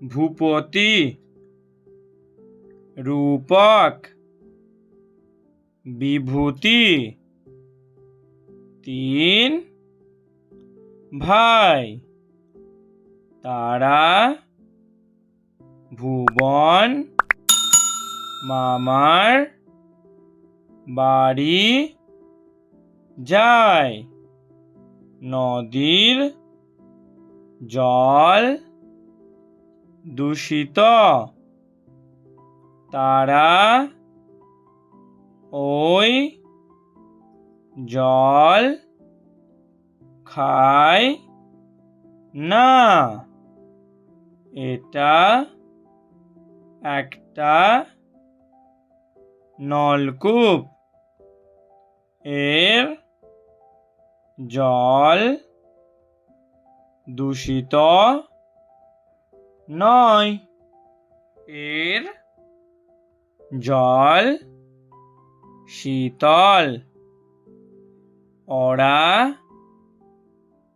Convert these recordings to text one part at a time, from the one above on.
ভূপতি রূপক বিভূতি তিন ভাই তারা ভুবন মামার বাড়ি যায়। নদীর জল দূষিত তারা ওই জল খায় না। এটা একটা নলকূপ। এর জল দূষিত নয়। এর জল শীতল। ওরা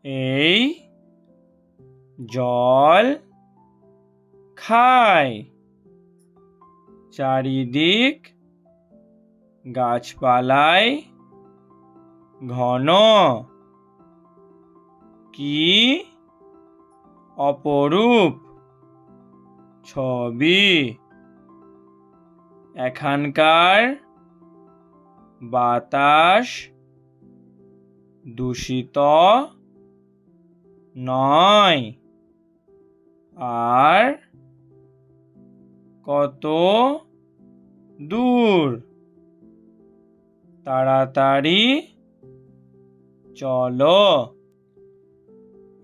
এই জল খায়। চারিদিক গাছপালায় ঘন। কি অপরূপ। ছবি। এখানকার বাতাস দূষিত নয়। আর কত দূর? তাড়াতাড়ি চলো।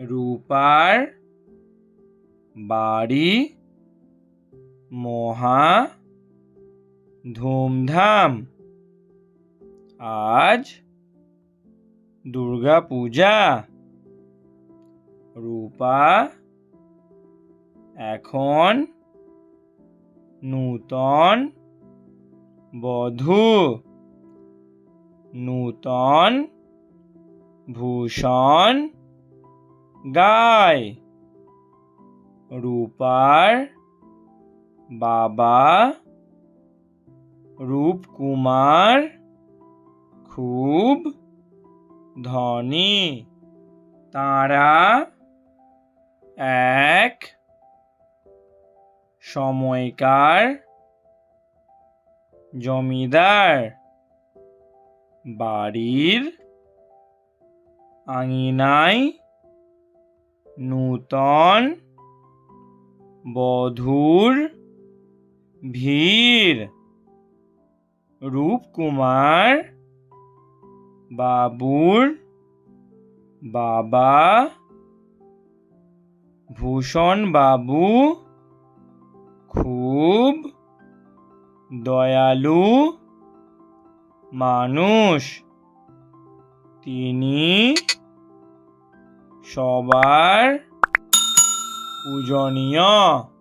রূপার বাড়ি মহা ধুমধাম। আজ দুর্গা পূজা। রূপা এখন নূতন বধূ। নূতন ভূষণ গায়। রূপার বাবা রূপকুমার খুব ধনী। তারা এক সময়কার জমিদার। বাড়ির আঙিনায় নূতন বধূর ভিড় রূপকুমার বাবুর বাবা ভূষণ বাবু খুব দয়ালু মানুষ। তিনি সবার পূজনীয়।